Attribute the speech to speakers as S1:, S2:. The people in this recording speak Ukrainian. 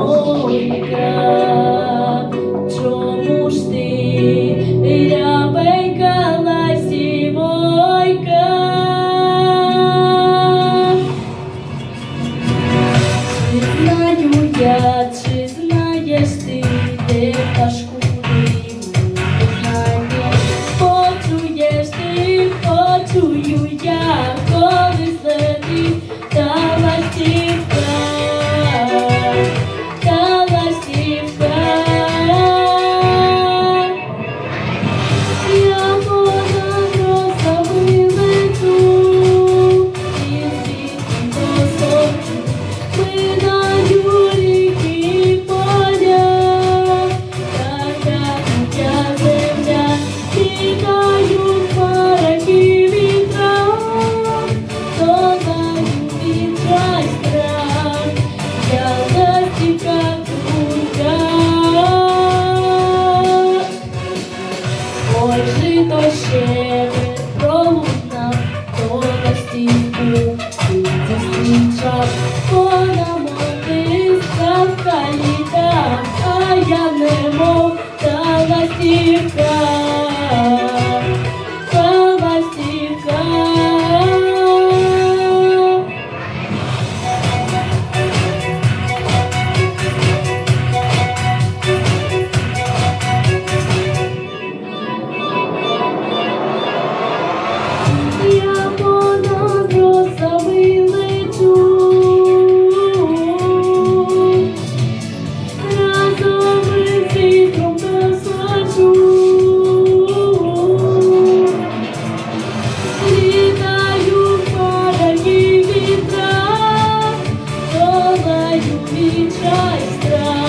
S1: holy ground. touch Вітрай, долаю вічай страх.